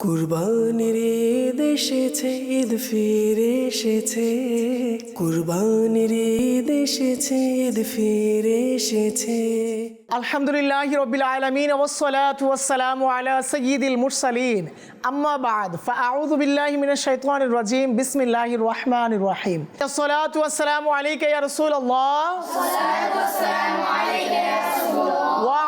কুরবানির ঈদ এসেছে ঈদ ফিরে এসেছে কুরবানির ঈদ এসেছে ঈদ ফিরে এসেছে আলহামদুলিল্লাহ রবিল আলমিন ওসলাত ওসালাম আলা সঈদ ইল মুরসালিন আম্মা বাদ ফাউদ বিল্লাহ মিন শৈতান রাজিম বিসমিল্লাহ রহমান রহিম সলাত ওয়াসালাম আলাইকা ইয়া রাসূলুল্লাহ ওয়া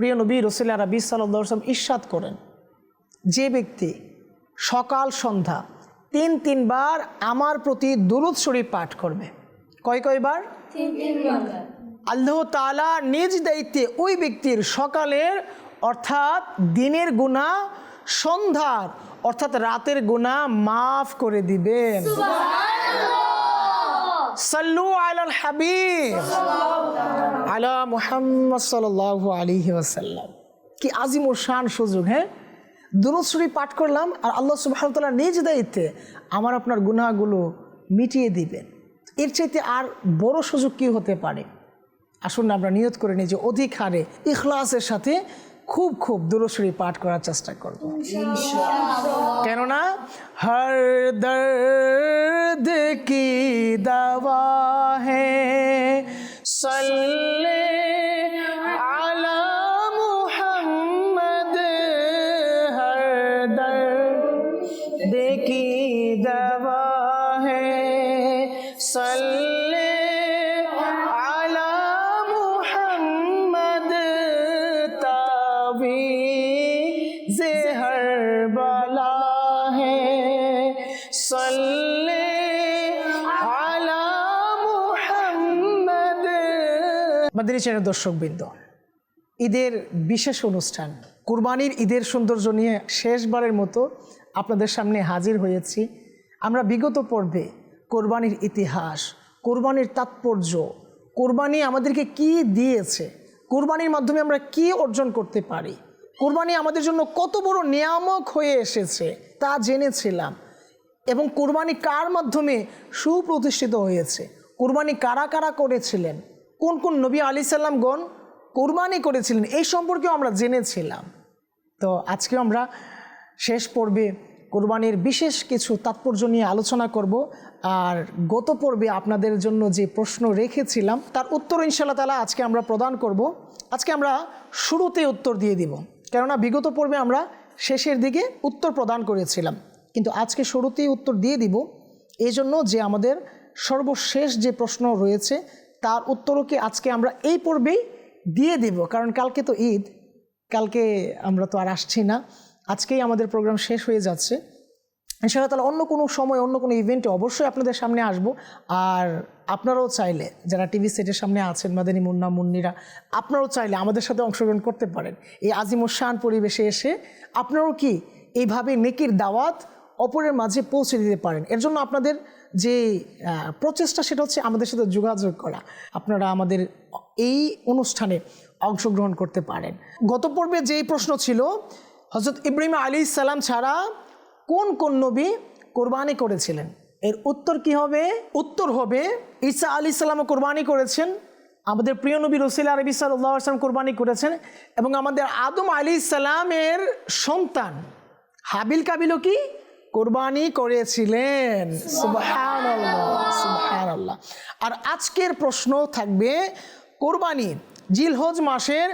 প্রিয় নবী রসুল্লাহ রাবি সাল্লাম ইস্বাদ করেন যে ব্যক্তি সকাল সন্ধ্যা তিন তিনবার আমার প্রতি দুরুদ শরীফ পাঠ করবে। কয় কয়বার আল্লাহ তালা নিজ দায়িত্বে ওই ব্যক্তির সকালের অর্থাৎ দিনের গুণা সন্ধ্যার অর্থাৎ রাতের গুণা মাফ করে দিবেন। সাল্লু আলাল হাবিব। আলা মুহাম্মদ সাল্লাল্লাহু আলাইহি ওয়াসাল্লাম। কি আজিম ও শান সুযোগ হ্যাঁ? দুরুদ শরীফ পাঠ করলাম আর আল্লাহ সুবহানাহু তাআলা নিজ দায়িত্বে আমার আপনার গুনাহগুলো মিটিয়ে দিবেন। এর চাইতে আর বড় সুযোগ কি হতে পারে? আসুন আমরা নিয়ত করে নিই যে অধিক হারে ইখলাসের সাথে খুব খুব দূরশ্রী পাঠ করার চেষ্টা করব। কেননা হর দর্দ কি দওয়া হে সল্লে ताबीज़ हर बला है सल्ले अला मुहम्मद মাদানী চ্যানেল দর্শকবৃন্দ ঈদের বিশেষ অনুষ্ঠান কুরবানির ঈদের সৌন্দর্য নিয়ে শেষবারের মতো আপনাদের সামনে হাজির হয়েছি আমরা বিগত পর্বে কোরবানির ইতিহাস কোরবানির তাৎপর্য কোরবানি আমাদেরকে কি দিয়েছে কোরবানির মাধ্যমে আমরা কি অর্জন করতে পারি? কোরবানি আমাদের জন্য কত বড় নিয়ামক হয়ে এসেছে তা জেনেছিলাম। এবং কোরবানি কার মাধ্যমে সুপ্রতিষ্ঠিত হয়েছে? কোরবানি কারা কারা করেছিলেন? কোন কোন নবী আলি সাল্লামগণ কোরবানি করেছিলেন? এই সম্পর্কেও আমরা জেনেছিলাম। তো আজকে আমরা শেষ পর্বে কোরবানির বিশেষ কিছু তাৎপর্য নিয়ে আলোচনা করব। আর গত পর্বে আপনাদের জন্য যে প্রশ্ন রেখেছিলাম, তার উত্তর ইনশাল্লাহ তালা আজকে আমরা প্রদান করব। আজকে আমরা শুরুতে উত্তর দিয়ে দিব। কেননা বিগত পর্বে আমরা শেষের দিকে উত্তর প্রদান করেছিলাম। কিন্তু আজকে শুরুতেই উত্তর দিয়ে দিব। এই জন্য যে আমাদের সর্বশেষ যে প্রশ্ন রয়েছে, তার উত্তরও কি আজকে আমরা এই পর্বেই দিয়ে দিব। কারণ কালকে তো ঈদ, কালকে আমরা তো আর আসছি না। আজকেই আমাদের প্রোগ্রাম শেষ হয়ে যাচ্ছে। ইনশাআল্লাহ তাহলে অন্য কোনো সময়, অন্য কোনো ইভেন্টে অবশ্যই আপনাদের সামনে আসব। আর আপনারাও চাইলে, যারা টিভি সেটের সামনে আছেন, মাদানী মুন্না, মুন্নিরা, আপনারাও চাইলে আমাদের সাথে অংশগ্রহণ করতে পারেন। এই আজিমুসান পরিবেশে এসে আপনারাও কি এইভাবে নেকির দাওয়াত অপরের মাঝে পৌঁছে দিতে পারেন? এর জন্য আপনাদের যে প্রচেষ্টা সেটা হচ্ছে আমাদের সাথে যোগাযোগ করা। আপনারা আমাদের এই অনুষ্ঠানে অংশগ্রহণ করতে পারেন। গত পর্বে যেই প্রশ্ন ছিল হজরত ইব্রাহিম আলী সালাম ছাড়া কোন কোন নবী কোরবানি করেছিলেন? এর উত্তর কি হবে? উত্তর হবে, ঈসা আলী সাল্লামও কোরবানি করেছেন, আমাদের প্রিয় নবী রসিল আরবি সাল্লাহ কোরবানি করেছেন এবং আমাদের আদম আলী সালামের সন্তান হাবিল কাবিলও কি? কোরবানি করেছিলেন। আর আজকের প্রশ্ন থাকবে, কোরবানি জিলহজ মাসের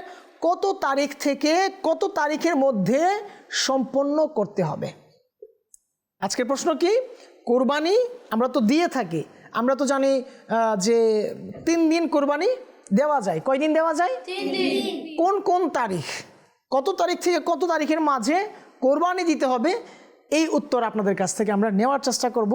কত তারিখ থেকে কত তারিখের মধ্যে সম্পন্ন করতে হবে? আজকের প্রশ্ন কি? কোরবানি আমরা তো দিয়ে থাকি। আমরা তো জানি যে তিন দিন কোরবানি দেওয়া যায়। কয়দিন দেওয়া যায়? কোন কোন তারিখ? কত তারিখ থেকে কত তারিখের মাঝে কোরবানি দিতে হবে? এই উত্তর আপনাদের কাছ থেকে আমরা নেওয়ার চেষ্টা করব।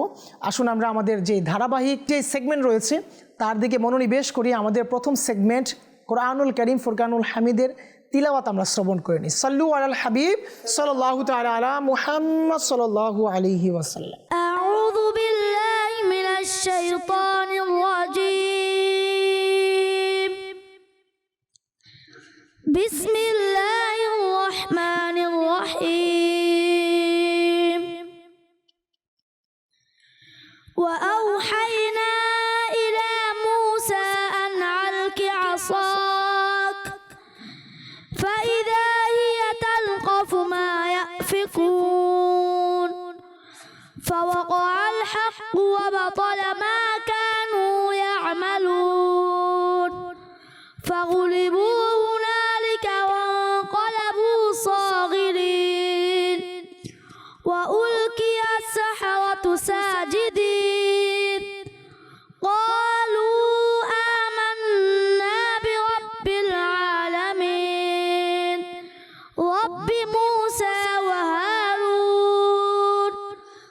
আসুন আমরা আমাদের যে ধারাবাহিক যে সেগমেন্ট রয়েছে তার দিকে মনোনিবেশ করি। আমাদের প্রথম সেগমেন্ট কোরআনুল করিম, ফুরকানুল হামিদের তিলাওয়াত আমরা শ্রবণ করে নিই। সাল্লু আল হাবিব সাল্লাহ তালা মুহাম্মদ সাল্লাহ আলিহি ওয়াসাল্লাম। ساجدين قالوا آمنا برب العالمين رب موسى وهارون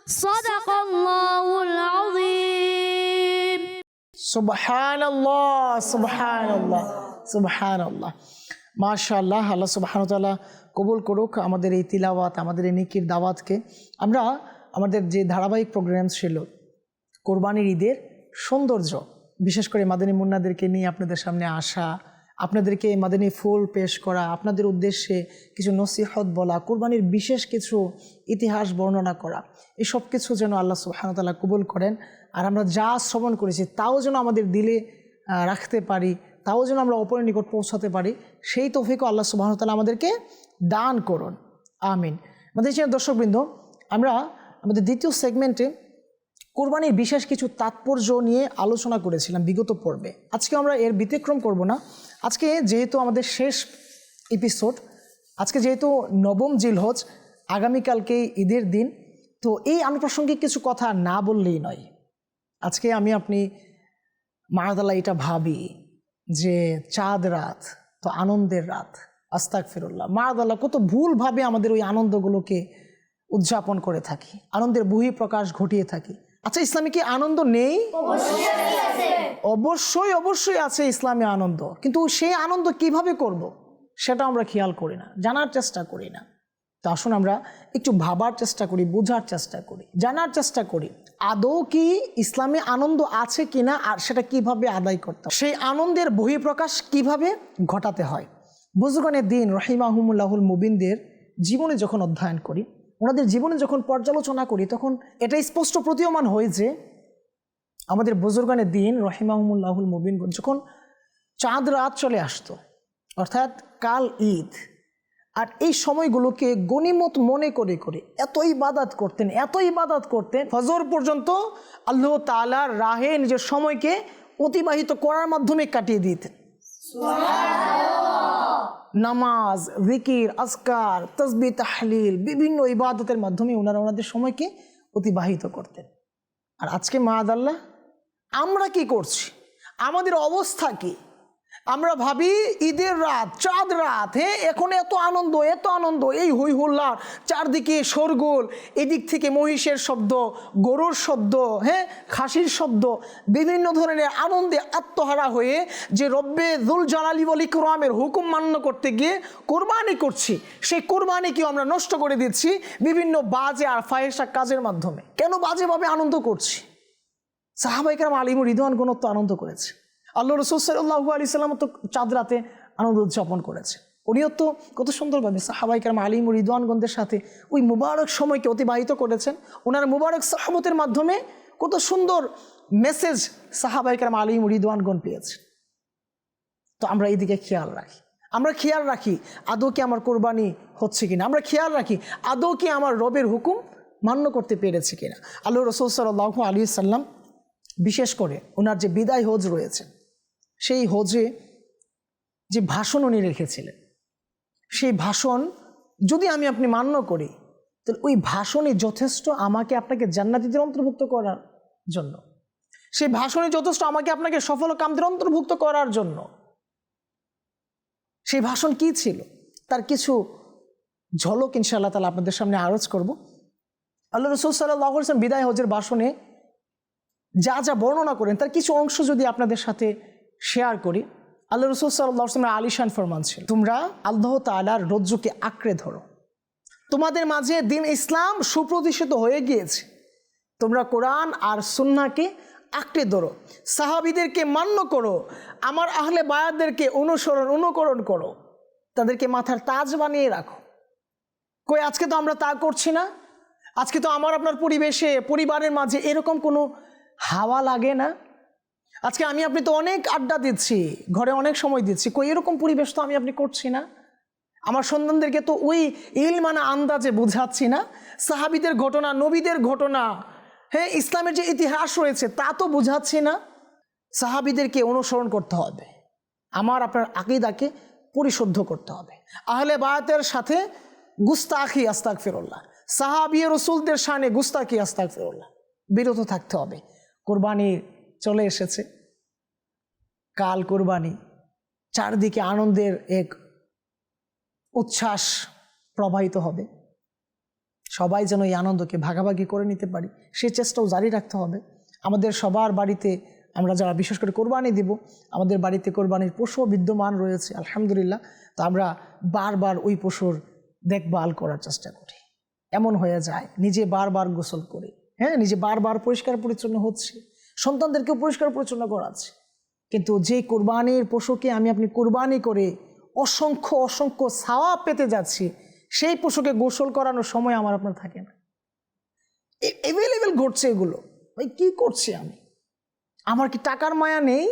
صدق الله العظيم সুবহান আল্লাহ সুবহান আল্লাহ সুবহান আল্লাহ মাশাআল্লাহ আল্লাহ সুবহান তাআলা কবুল করুক আমাদের এই তিলাওয়াত আমাদের এই নিকির দাওয়াতকে আমরা আমাদের যে ধারাবাহিক প্রোগ্রাম ছিল, কোরবানির ঈদের সৌন্দর্য, বিশেষ করে মাদানী মুন্নাদেরকে নিয়ে আপনাদের সামনে আসা, আপনাদেরকে মাদানী ফুল পেশ করা, আপনাদের উদ্দেশ্যে কিছু নসিহত বলা, কোরবানির বিশেষ কিছু ইতিহাস বর্ণনা করা, এই সব কিছু যেন আল্লাহ সুবাহানতাল্লাহ কবুল করেন। আর আমরা যা শ্রবণ করেছি, তাও যেন আমাদের দিলে রাখতে পারি, তাও যেন আমরা অপরের নিকট পৌঁছাতে পারি, সেই তৌফিকও আল্লাহ সুবাহতাল্লাহ আমাদেরকে দান করুন। আমিন। আমাদের দর্শকবৃন্দ, আমরা আমাদের দ্বিতীয় সেগমেন্টে কোরবানির বিশেষ কিছু তাৎপর্য নিয়ে আলোচনা করেছিলাম বিগত পর্বে। আজকে আমরা এর ব্যতিক্রম করব না। আজকে যেহেতু আমাদের শেষ এপিসোড আজকে যেহেতু নবম জিলহজ আগামীকালকে ঈদের দিন, তো এই আনুপ্রাসঙ্গিক কিছু কথা না বললেই নয়। আজকে আমি আপনি মারাদালা এটা ভাবি যে চাঁদ রাত, তো আনন্দের রাত আস্তাক ফিরুল্লাহ মারাদাল্লাহ কত ভুলভাবে আমাদের ওই আনন্দগুলোকে উদযাপন করে থাকি, আনন্দের বহি প্রকাশ ঘটিয়ে থাকি আচ্ছা ইসলামে কি আনন্দ নেই অবশ্যই অবশ্যই আছে ইসলামে আনন্দ, কিন্তু সেই আনন্দ কীভাবে করব। সেটা আমরা খেয়াল করি না, জানার চেষ্টা করি না তো আসুন আমরা একটু ভাবার চেষ্টা করি, বোঝার চেষ্টা করি, জানার চেষ্টা করি, আদৌ কি ইসলামে আনন্দ আছে কিনা আর সেটা কীভাবে আদায় করতে? সেই আনন্দের বহিঃপ্রকাশ কীভাবে ঘটাতে হয় বুজুগানের দিন রহিমাহুমুল্লাহুল মুবিনদের জীবনে যখন অধ্যয়ন করি ওনাদের জীবনে যখন পর্যালোচনা করি, তখন এটা স্পষ্ট প্রতীয়মান হয় যে আমাদের বুজুর্গানের দিন রহিমাহুমুল্লাহুল মুবিন যখন চাঁদ রাত চলে আসতো, অর্থাৎ কাল ঈদ, আর এই সময়গুলোকে গনিমত মনে করে করে এত ইবাদাত করতেন এত ইবাদাত করতেন, ফজর পর্যন্ত আল্লাহ তালার রাহে নিজের সময়কে অতিবাহিত করার মাধ্যমে কাটিয়ে দিতেন। নামাজ, জিকির আসকার তসবি তাহলিল বিভিন্ন ইবাদতের মাধ্যমে ওনারা ওনাদের সময়কে অতিবাহিত করতেন। আর আজকে মা আল্লাহ, আমরা কি করছি? আমাদের অবস্থা কি? আমরা ভাবি ঈদের রাত, চাঁদ রাত হ্যাঁ? এখন এত আনন্দ এত আনন্দ, এই হই হুল্লার চারদিকে শোরগোল, এদিক থেকে মহিষের শব্দ, গরুর শব্দ হ্যাঁ? খাসির শব্দ, বিভিন্ন ধরনের আনন্দে আত্মহারা হয়ে যে রব্বে দুল জালালি বলি কোরআমের হুকুম মান্য করতে গিয়ে কোরবানি করছি, সেই কোরবানিকেও আমরা নষ্ট করে দিচ্ছি বিভিন্ন বাজে আর ফাহেসা কাজের মাধ্যমে। কেন বাজেভাবে আনন্দ করছি? সাহাবাইকার আলিমুর রিদওয়ান গুণ তো আনন্দ করেছে। আল্লাহ রসুল সাল্লাহু আলি সাল্লাম তো চাঁদ রাতে আনন্দ উদযাপন করেছে। উনিও তো কত সুন্দরভাবে সাহাবাইকার আলিমুর রিদওয়ানগণদের সাথে ওই মুবারক সময়কে অতিবাহিত করেছেন। ওনার মুবারক সাহাবতের মাধ্যমে কত সুন্দর মেসেজ সাহাবাইকার আলিম রিদওয়ানগণ পেয়েছে। তো আমরা এইদিকে খেয়াল রাখি। আমরা খেয়াল রাখি আদৌ কি আমার কোরবানি হচ্ছে কিনা। আমরা খেয়াল রাখি আদৌ কি আমার রবের হুকুম মান্য করতে পেরেছে কিনা। আল্লাহ রসুল সাল্লাহ আলী সাল্লাম বিশেষ করে ওনার যে বিদায় হজ রয়েছে সেই হজে যে ভাষণ উনি রেখেছিলেন, সেই ভাষণ যদি আমি আপনি মান্য করি, তাহলে ওই ভাষণই যথেষ্ট আমাকে আপনাকে জান্নাতিদের অন্তর্ভুক্ত করার জন্য। সেই ভাষণই যথেষ্ট আমাকে আপনাকে সফল কামদের অন্তর্ভুক্ত করার জন্য। সেই ভাষণ কি ছিল? তার কিছু ঝলক ইনশাআল্লাহ তালা আপনাদের সামনে আরজ করব। আল্লাহ রসুল সাল্লাহ বিদায় হজের ভাষণে যা যা বর্ণনা করেন, তার কিছু অংশ যদি আপনাদের সাথে শেয়ার করি, আল্লাহ রসুল সাল্লাহ আলিশান ফরমান ছিল, তোমরা আল্লাহ তালার রজ্জুকে আঁকড়ে ধরো। তোমাদের মাঝে দিন ইসলাম সুপ্রতিষ্ঠিত হয়ে গিয়েছে। তোমরা কোরআন আর সুন্নাকে আঁকড়ে ধরো। সাহাবিদেরকে মান্য করো। আমার আহলে বায়াতদেরকে অনুসরণ, অনুকরণ করো। তাদেরকে মাথার তাজ বানিয়ে রাখো। কই, আজকে তো আমরা তা করছি না? আজকে তো আমার, আপনার পরিবেশে, পরিবারের মাঝে এরকম কোনো হাওয়া লাগে না? আজকে আমি আপনি তো অনেক আড্ডা দিচ্ছি, ঘরে অনেক সময় দিচ্ছি। কই, এরকম পরিবেশ তো আমি আপনি করছি না। আমার সন্তানদেরকে তো ওই ইলমানা আন্দাজে বুঝাচ্ছি না। সাহাবিদের ঘটনা, নবীদের ঘটনা হ্যাঁ ইসলামের যে ইতিহাস রয়েছে তা তো বুঝাচ্ছি না। সাহাবিদেরকে অনুসরণ করতে হবে। আমার, আপনার আকিদাকে পরিশুদ্ধ করতে হবে। আহলে বায়াতের সাথে গুস্তাখি আস্তাক ফিরুল্লাহ সাহাবি রসুলদের সানে গুস্তাখি আস্তাক ফিরুল্লাহ বিরত থাকতে হবে। কোরবানি চলে এসেছে। কাল কোরবানি। চারদিকে আনন্দের এক উচ্ছ্বাস প্রবাহিত হবে। সবাই যেন এই আনন্দকে ভাগাভাগি করে নিতে পারি, সে চেষ্টাও জারি রাখতে হবে। আমাদের সবার বাড়িতে আমরা যারা বিশেষ করে কোরবানি দিব, আমাদের বাড়িতে কোরবানির পশুও বিদ্যমান রয়েছে, আলহামদুলিল্লাহ। তো আমরা বারবার ওই পশুর দেখভাল করার চেষ্টা করি। এমন হয়ে যায়, নিজে বারবার গোসল করি। হ্যাঁ নিজে বারবার পরিষ্কার পরিচ্ছন্ন হচ্ছে। সন্তানদেরকেও পরিষ্কার পরিচ্ছন্ন করাচ্ছে কিন্তু যে কোরবানির পশুকে আমি আপনি কোরবানি করে অসংখ্য অসংখ্য সাওয়া পেতে যাচ্ছি, সেই পশুকে গোসল করানোর সময় আমার আপনার থাকে না। অ্যাভেলেবেল ঘটছে এগুলো। ভাই, কী করছি আমি? আমার কি টাকার মায়া নেই?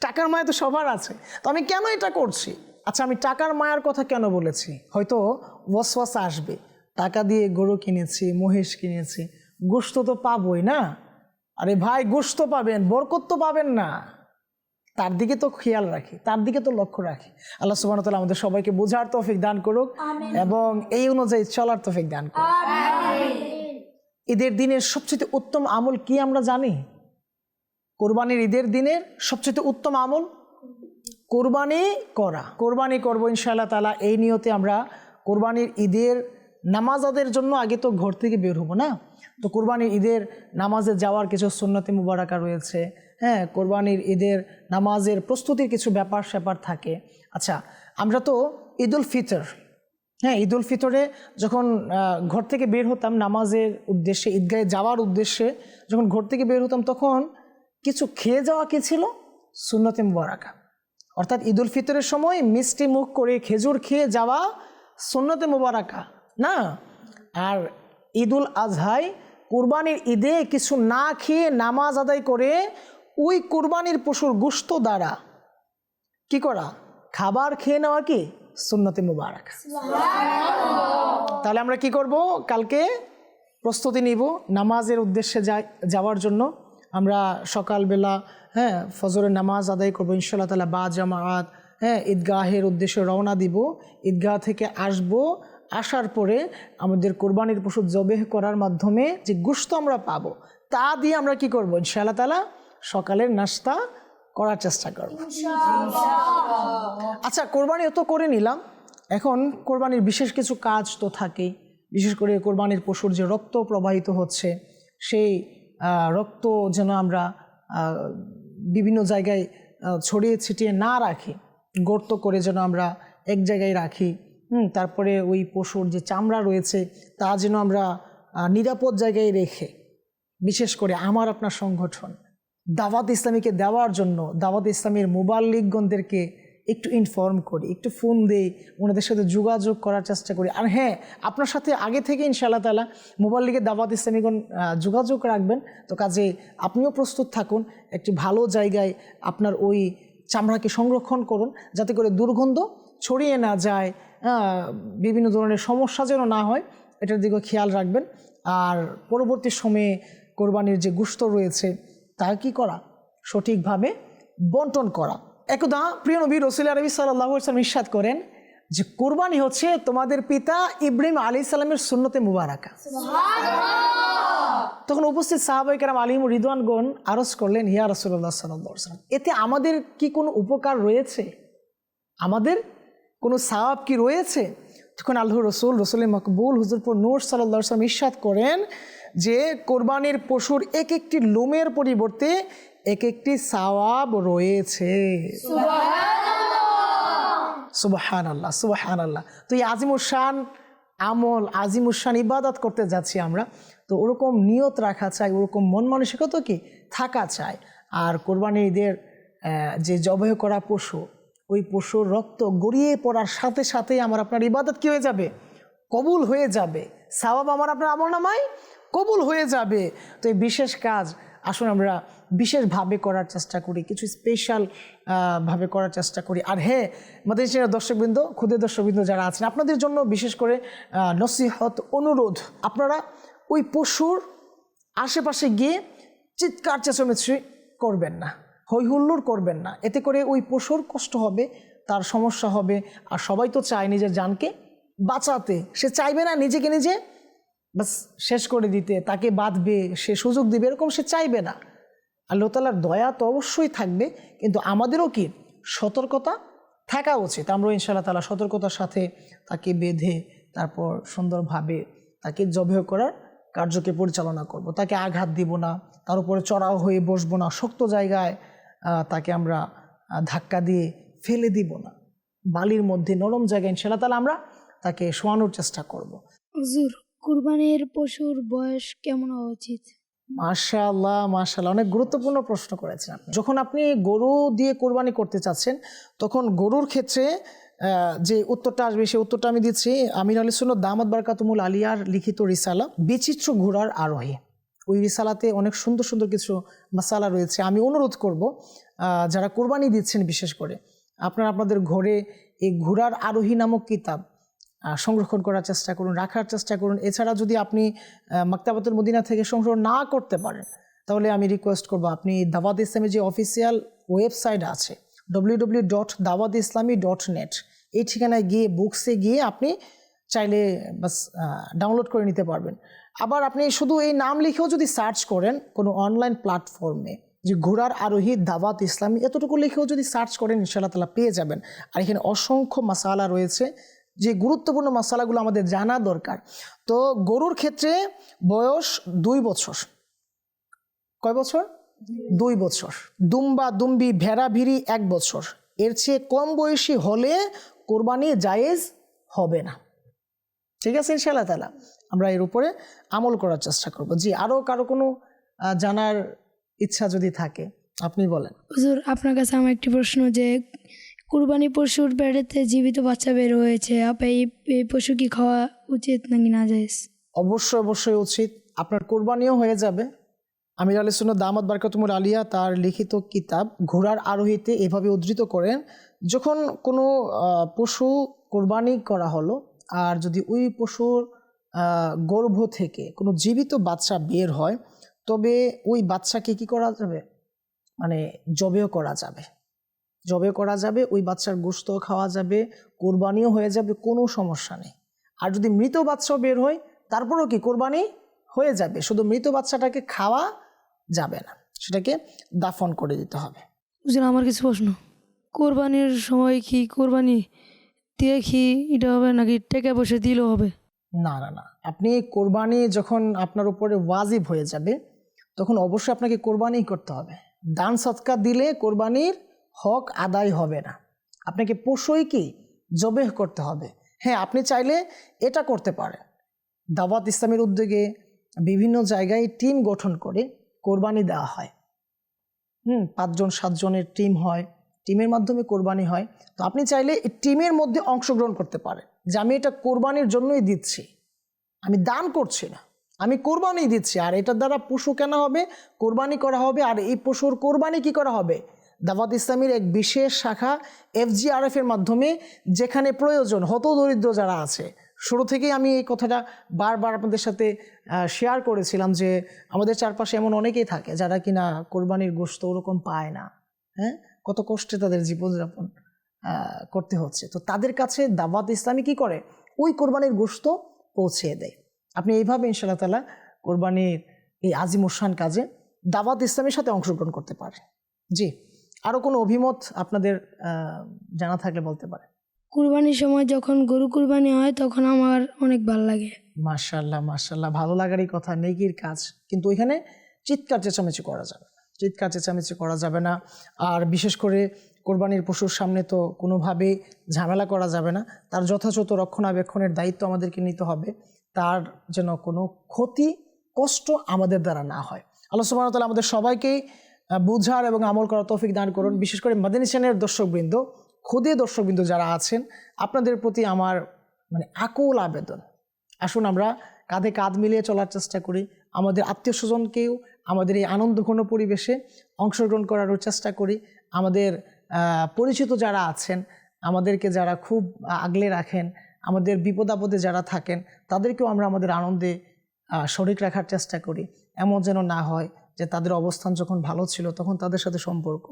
টাকার মায়া তো সবার আছে। তো আমি কেন এটা করছি? আচ্ছা আমি টাকার মায়ার কথা কেন বলেছি? হয়তো ওয়াসওয়াস আসবে। টাকা দিয়ে গরু কিনেছি, মহিষ কিনেছি গোস্ত তো পাবই না। আরে ভাই গোস্ত পাবেন বরকত তো পাবেন না। তার দিকে তো খেয়াল রাখি তার দিকে তো লক্ষ্য রাখি। আল্লাহ সুবাহ তালা আমাদের সবাইকে বোঝার তৌফিক দান করুক এবং এই অনুযায়ী চলার তৌফিক দান করুক। ঈদের দিনের সবচেয়ে উত্তম আমল কি আমরা জানি? কোরবানির ঈদের দিনের সবচেয়ে উত্তম আমল? কোরবানি করা। কোরবানি করব ইনশাআল্লাহ তালা এই নিয়তে আমরা কোরবানির ঈদের নামাজ আদের জন্য আগে তো ঘর থেকে বের হব না? তো কোরবানির ঈদের নামাজে যাওয়ার কিছু সুন্নতি মুবারাকা রয়েছে। হ্যাঁ কোরবানির ঈদের নামাজের প্রস্তুতির কিছু ব্যাপার স্যাপার থাকে। আচ্ছা আমরা তো ঈদুল ফিতর হ্যাঁ ঈদুল ফিতরে যখন ঘর থেকে বের হতাম নামাজের উদ্দেশ্যে, ঈদগাহে যাওয়ার উদ্দেশ্যে যখন ঘর থেকে বের হতাম তখন কিছু খেয়ে যাওয়া কি ছিল? সুন্নতে মুবারাকা। অর্থাৎ ঈদুল ফিতরের সময় মিষ্টি মুখ করে খেজুর খেয়ে যাওয়া সুন্নতে মুবারাকা, না? আর ঈদুল আজহায় কুরবানির ঈদে কিছু না খেয়ে নামাজ আদায় করে ওই কুরবানির পশুর গুস্ত দ্বারা কি করা? খাবার খেয়ে নেওয়া কি? সুন্নতে মুবারক। তাহলে আমরা কি করব? কালকে প্রস্তুতি নিব নামাজের উদ্দেশ্যে যাওয়ার জন্য। আমরা সকালবেলা হ্যাঁ ফজরের নামাজ আদায় করব ইনশাল্লাহ তালা বা জামাত হ্যাঁ ঈদগাহের উদ্দেশ্যে রওনা দিব। ঈদগাহ থেকে আসব আসার পরে আমাদের কোরবানির পশু জবেহ করার মাধ্যমে যে গুস্ত আমরা পাবো তা দিয়ে আমরা কি করব? ইনশাআল্লাহ তালা সকালের নাস্তা করার চেষ্টা করব। আচ্ছা কোরবানি তো করে নিলাম। এখন কোরবানির বিশেষ কিছু কাজ তো থাকেই। বিশেষ করে কোরবানির পশুর যে রক্ত প্রবাহিত হচ্ছে সেই রক্ত যেন আমরা বিভিন্ন জায়গায় ছড়িয়ে ছিটিয়ে না রাখি গর্ত করে যেন আমরা এক জায়গায় রাখি। তারপরে ওই পশুর যে চামড়া রয়েছে, তা যেন আমরা নিরাপদ জায়গায় রেখে, বিশেষ করে আমার আপনার সংগঠন, দাওয়াত ইসলামীকে দেওয়ার জন্য, দাওয়াত ইসলামের মোবাইল লিগগণদেরকে একটু ইনফর্ম করি, একটু ফোন দেই, ওনাদের সাথে যোগাযোগ করার চেষ্টা করি। আর হ্যাঁ আপনার সাথে আগে থেকে ইনশাআল্লাহ তালা মোবাইল লিগের দাওয়াত ইসলামীগণ যোগাযোগ রাখবেন। তো কাজে আপনিও প্রস্তুত থাকুন, একটি ভালো জায়গায় আপনার ওই চামড়াকে সংরক্ষণ করুন, যাতে করে দুর্গন্ধ ছড়িয়ে না যায় বিভিন্ন ধরনের সমস্যা যেন না হয় এটার দিকে খেয়াল রাখবেন। আর পরবর্তী সময়ে কোরবানির যে গুস্ত রয়েছে তা কি করা? সঠিকভাবে বন্টন করা। একদা প্রিয় নবী রসুল আরবি সাল্লাহ ইসলাম ইস্বাদ করেন যে কোরবানি হচ্ছে তোমাদের পিতা ইব্রাহিম আলী সাল্লামের সুন্নতে মুবারাকা। তখন উপস্থিত সাহাবাইকার আলিম রিদওয়ানগণ আরজ করলেন হিয়া রসুল্লাহ সাল্লাম এতে আমাদের কি কোনো উপকার রয়েছে? আমাদের কোনো সাহাব কি রয়েছে? তখন আল্লাহ রসুল রসুল মকবুল হুজুরপুর নূর সাল্লাহ সাল্লাম ইস্বাদ করেন যে কোরবানির পশুর এক একটি লোমের পরিবর্তে এক একটি সাওয়াব রয়েছে। সুবাহান আল্লাহ সুবাহান আল্লাহ তো এই আজিমুসান আমল আজিমুসান ইবাদত করতে যাচ্ছি আমরা। তো ওরকম নিয়ত রাখা চাই ওরকম মন মানসিকতা কি? থাকা চাই। আর কোরবানি ঈদের যে জবাই করা পশু ওই পশুর রক্ত গড়িয়ে পড়ার সাথে সাথে আমার আপনার ইবাদত কি হয়ে যাবে? কবুল হয়ে যাবে। সাবাব আমার আপনার আমল নামায় কবুল হয়ে যাবে। তো এই বিশেষ কাজ আসুন আমরা বিশেষভাবে করার চেষ্টা করি, কিছু স্পেশাল ভাবে করার চেষ্টা করি। আর হ্যাঁ আমাদের যে দর্শকবৃন্দ ক্ষুদে দর্শকবৃন্দ যারা আছেন, আপনাদের জন্য বিশেষ করে নসিহত, অনুরোধ। আপনারা ওই পশুর আশেপাশে গিয়ে চিৎকার চেঁচামেচি করবেন না। হৈ হুল্লোড় করবেন না। এতে করে ওই পশুর কষ্ট হবে, তার সমস্যা হবে, আর সবাই তো চায় নিজের জানকে বাঁচাতে। সে চাইবে না নিজেকে নিজে বাস শেষ করে দিতে, তাকে বাঁধবে, সে সুযোগ দিবে, এরকম সে চাইবে না। আল্লাহ তালার দয়া তো অবশ্যই থাকবে, কিন্তু আমাদেরও কি সতর্কতা থাকা উচিত? আমরা ইনশাআল্লাহ তালা সতর্কতার সাথে তাকে বেঁধে, তারপর সুন্দরভাবে তাকে জবেহ করার কার্যকে পরিচালনা করব। তাকে আঘাত দিব না, তার উপরে চড়াও হয়ে বসবো না, শক্ত জায়গায় তাকে আমরা ধাক্কা দিয়ে ফেলে দিব না। বালির মধ্যে নরম জায়গায় ইনশাআল্লাহ তালা আমরা তাকে শোয়ানোর চেষ্টা করব। হুজুর কুরবানির পশুর বয়স কেমন হওয়া উচিত? মাশাআল্লাহ মাশাআল্লাহ অনেক গুরুত্বপূর্ণ প্রশ্ন করেছেন যখন আপনি গরু দিয়ে কোরবানি করতে চাচ্ছেন তখন গরুর ক্ষেত্রে যে উত্তরটা আসবে সেই উত্তরটা আমি দিচ্ছি আমির আলী সুন্ন দামাদ বারকাতুমুল আলিয়ার লিখিত রিসালা বিচিত্র ঘোড়ার আরোহী। ওই রিসালাতে অনেক সুন্দর সুন্দর কিছু মশালা রয়েছে। আমি অনুরোধ করব যারা কোরবানি দিচ্ছেন বিশেষ করে, আপনারা আপনাদের ঘরে এই ঘোড়ার আরোহী নামক কিতাব সংরক্ষণ করার চেষ্টা করুন, রাখার চেষ্টা করুন। এছাড়া যদি আপনি মাক্তাবাতুল মদিনা থেকে সংগ্রহ না করতে পারেন, তাহলে আমি রিকোয়েস্ট করব, আপনি দাওয়াত ইসলামের যে অফিসিয়াল ওয়েবসাইট আছে W W dot Dawat Islami dot net এই ঠিকানায় গিয়ে বুকসে গিয়ে আপনি চাইলে, বাস ডাউনলোড করে নিতে পারবেন। আবার আপনি শুধু এই নাম লিখেও যদি সার্চ করেন কোনো অনলাইন প্ল্যাটফর্মে যে ঘোড়ার আরোহী দাওয়াত ইসলামী, এতটুকু লিখেও যদি সার্চ করেন, ইনশাআল্লাহ তালা পেয়ে যাবেন। আর এখানে অসংখ্য মশালা রয়েছে যে গুরুত্বপূর্ণ মশালাগুলো আমাদের জানা দরকার। তো গরুর ক্ষেত্রে বয়স দুই বছর। কয় বছর? দুই বছর। দুম্বা, দুম্বি, ভেড়া, ভিড়ি এক বছর। এর চেয়ে কম বয়সী হলে কোরবানি জায়েজ হবে না। ঠিক আছে, ইনশাআল্লাহ তালা আমরা এর উপরে আমল করার চেষ্টা করব। জি আরও কারও কোনো জানার ইচ্ছা যদি থাকে আপনি বলেন। হুজুর আপনার কাছে আমার একটি প্রশ্ন যে কুরবানি পশুর পেটেতে জীবিত বাচ্চা বের হয়েছে এই এই পশু কি খাওয়া উচিত নাকি না যায় অবশ্যই অবশ্যই উচিত। আপনার কোরবানিও হয়ে যাবে। আমির আলী সুন্ন দামাদ বারকাতুমুল আলিয়া তার লিখিত কিতাব ঘোড়ার আরোহীতে এভাবে উদ্ধৃত করেন যখন কোনো পশু কোরবানি করা হলো আর যদি ওই পশুর গর্ভ থেকে কোনো জীবিত বাচ্চা বের হয়, তবে ওই বাচ্চাকে কি করা যাবে? মানে জবেও করা যাবে। জবে করা যাবে, ওই বাচ্চার গোস্ত খাওয়া যাবে, কোরবানিও হয়ে যাবে, কোনো সমস্যা নেই। আর যদি মৃত বাচ্চাও বের হয়, তারপরেও কি কোরবানি হয়ে যাবে? শুধু মৃত বাচ্চাটাকে খাওয়া যাবে না, সেটাকে দাফন করে দিতে হবে। বুঝলেন আমার কিছু প্রশ্ন। কোরবানির সময় কি কোরবানি দিয়ে কি এটা হবে নাকি টেকে বসে দিলেও হবে? না না না। আপনি কোরবানি যখন আপনার উপরে ওয়াজিব হয়ে যাবে, তখন অবশ্যই আপনাকে কোরবানি করতে হবে। দান সৎকার দিলে কোরবানির হক আদায় হবে না। আপনাকে পশুই কি? জবেহ করতে হবে। হ্যাঁ আপনি চাইলে এটা করতে পারেন। দাওয়াত ইসলামের উদ্যোগে বিভিন্ন জায়গায় টিম গঠন করে কোরবানি দেওয়া হয়। হুম, পাঁচজন, সাতজনের টিম হয়। টিমের মাধ্যমে কোরবানি হয়। তো আপনি চাইলে টিমের মধ্যে অংশগ্রহণ করতে পারেন। যে আমি এটা কোরবানির জন্যই দিচ্ছি। আমি দান করছি না। আমি কোরবানি দিচ্ছি। আর এটার দ্বারা পশু কেনা হবে, কোরবানি করা হবে, আর এই পশুর কোরবানি কি করা হবে? দাওয়াত ইসলামীর এক বিশেষ শাখা এফজিআরএফ এর মাধ্যমে, যেখানে প্রয়োজন হত দরিদ্র যারা আছে। শুরু থেকেই আমি এই কথাটা বারবার আপনাদের সাথে শেয়ার করেছিলাম যে আমাদের চারপাশে এমন অনেকেই থাকে যারা কিনা কোরবানির গোশত ওরকম পায় না। হ্যাঁ? কত কষ্টে তাদের জীবনযাপন। করতে হচ্ছে। তো তাদের কাছে দাওয়াত ইসলামী কি করে? ওই কোরবানির গোশত পৌঁছিয়ে দেয়। আপনি এইভাবে ইনশাআল্লাহ তালা কোরবানির এই আজিমুসান কাজে দাওয়াত ইসলামের সাথে অংশগ্রহণ করতে পারে। জি আরও কোনো অভিমত আপনাদের জানা থাকলে বলতে পারে? কুরবানির সময় যখন গরু কুরবানি হয় তখন আমার অনেক ভালো লাগে। মার্শাল্লাহ মার্শাল্লাহ ভালো লাগারই কথা নেকির কাজ। কিন্তু ওইখানে চিৎকার চেঁচামেচি করা যাবে না। চিৎকার চেঁচামেচি করা যাবে না। আর বিশেষ করে কোরবানির পশুর সামনে তো কোনোভাবেই ঝামেলা করা যাবে না। তার যথাযথ রক্ষণাবেক্ষণের দায়িত্ব আমাদেরকে নিতে হবে। তার যেন কোনো ক্ষতি, কষ্ট আমাদের দ্বারা না হয়। আল্লাহ সুবাহতাল আমাদের সবাইকেই বুঝার এবং আমল করার তৌফিক দান করুন। বিশেষ করে মাদিনী চ্যানেলের দর্শকবৃন্দ খুদে দর্শকবৃন্দ যারা আছেন, আপনাদের প্রতি আমার মানে আকুল আবেদন। আসুন আমরা কাঁধে কাঁধ মিলিয়ে চলার চেষ্টা করি। আমাদের আত্মীয় স্বজনকেও, আমাদের এই আনন্দঘন পরিবেশে অংশগ্রহণ করারও চেষ্টা করি। আমাদের পরিচিত যারা আছেন, আমাদেরকে যারা খুব আগলে রাখেন, আমাদের বিপদ আপদে যারা থাকেন, তাদেরকেও আমরা আমাদের আনন্দে শরিক রাখার চেষ্টা করি। এমন যেন না হয় যে তাদের অবস্থান যখন ভালো ছিল, তখন তাদের সাথে সম্পর্ক।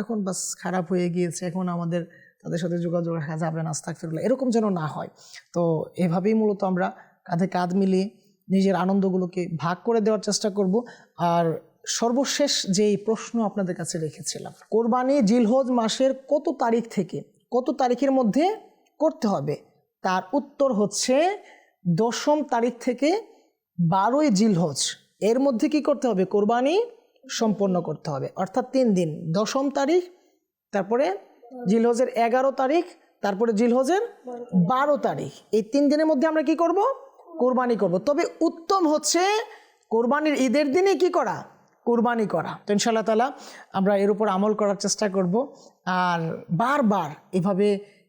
এখন বাস খারাপ হয়ে গিয়েছে, এখন আমাদের তাদের সাথে যোগাযোগ রাখা যাবে না আস্তাকফিরুল্লাহ এরকম যেন না হয়। তো এভাবেই মূলত আমরা কাঁধে কাঁধ মিলিয়ে নিজের আনন্দগুলোকে ভাগ করে দেওয়ার চেষ্টা করব। আর সর্বশেষ যেই প্রশ্ন আপনাদের কাছে রেখেছিলাম, কোরবানি জিলহজ মাসের কত তারিখ থেকে, কত তারিখের মধ্যে করতে হবে? তার উত্তর হচ্ছে দশম তারিখ থেকে বারোই জিলহজ। এর মধ্যে কি করতে হবে? কোরবানি সম্পন্ন করতে হবে। অর্থাৎ তিন দিন, দশম তারিখ, তারপরে জিলহজের এগারো তারিখ, তারপরে জিলহজের বারো তারিখ। এই তিন দিনের মধ্যে আমরা কি করব? কোরবানি করব। তবে উত্তম হচ্ছে কোরবানির ঈদের দিনে কি করা? কোরবানি করা। তো ইনশাল্লাহ তালা আমরা এর উপর আমল করার চেষ্টা করব। আর বারবার এভাবে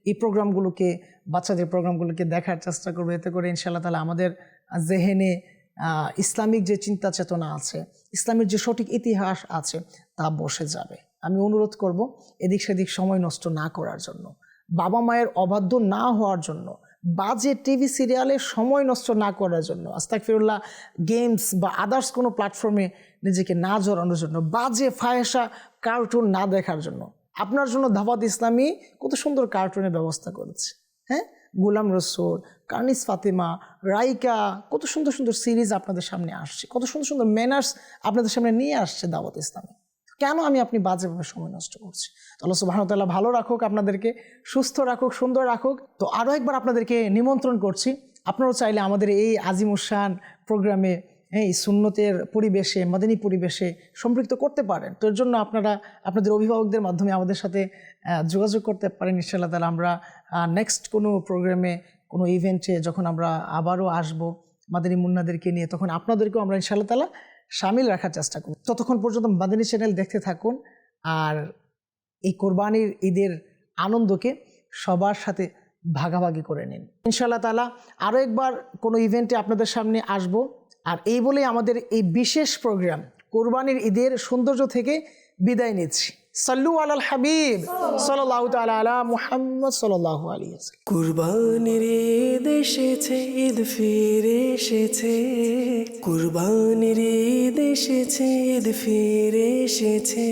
এই প্রোগ্রামগুলোকে, বাচ্চাদের প্রোগ্রামগুলোকে দেখার চেষ্টা করব। এতে করে ইনশাল্লাহ তালা আমাদের জেহেনে ইসলামিক যে চিন্তা চেতনা আছে, ইসলামের যে সঠিক ইতিহাস আছে, তা বসে যাবে। আমি অনুরোধ করব এদিক সেদিক সময় নষ্ট না করার জন্য। বাবা মায়ের অবাধ্য না হওয়ার জন্য বাজে টিভি সিরিয়ালে সময় নষ্ট না করার জন্য আস্তাক ফিরুল্লাহ গেমস বা আদার্স কোনো প্ল্যাটফর্মে নিজেকে না জড়ানোর জন্য, বাজে ফায়সা কার্টুন না দেখার জন্য। আপনার জন্য ধাবাত ইসলামী কত সুন্দর কার্টুনের ব্যবস্থা করেছে হ্যাঁ? গোলাম রসুল কার্নিস ফাতেমা, রাইকা, কত সুন্দর সুন্দর সিরিজ আপনাদের সামনে আসছে, কত সুন্দর সুন্দর ম্যানার্স আপনাদের সামনে নিয়ে আসছে দাওয়াত ইসলামী। কেন আমি আপনি বাজেভাবে সময় নষ্ট করছি? তো আল্লাহ সুবাহতাল্লাহ ভালো রাখুক, আপনাদেরকে সুস্থ রাখুক, সুন্দর রাখুক। তো আরও একবার আপনাদেরকে নিমন্ত্রণ করছি, আপনারাও চাইলে আমাদের এই আজিমুসান প্রোগ্রামে এই সুন্নতের পরিবেশে, মাদানী পরিবেশে সম্পৃক্ত করতে পারেন। তো এর জন্য আপনারা, আপনাদের অভিভাবকদের মাধ্যমে আমাদের সাথে যোগাযোগ করতে পারেন। ইনশাআল্লাহ তালা আমরা নেক্সট কোনো প্রোগ্রামে কোনো ইভেন্টে যখন আমরা আবারও আসব, মাদানী মুন্নাদেরকে নিয়ে, তখন আপনাদেরকেও আমরা ইনশাআল্লাহ তালা সামিল রাখার চেষ্টা করুন। ততক্ষণ পর্যন্ত মাদানী চ্যানেল দেখতে থাকুন আর এই কোরবানির ঈদের আনন্দকে সবার সাথে ভাগাভাগি করে নিন। ইনশাল্লাহ তালা আরও একবার কোনো ইভেন্টে আপনাদের সামনে আসব আর এই বলেই আমাদের এই বিশেষ প্রোগ্রাম কোরবানির ঈদের সৌন্দর্য থেকে বিদায় নিচ্ছি। সাল্লু আলাল হাবিব সাল্লাহ তালা আলা মুহাম্মদ সাল্লাহ আলী কুরবানির ঈদ এসেছে, ঈদ ফিরে এসেছে। কুরবানির ঈদ এসেছে, ঈদ ফিরে এসেছে।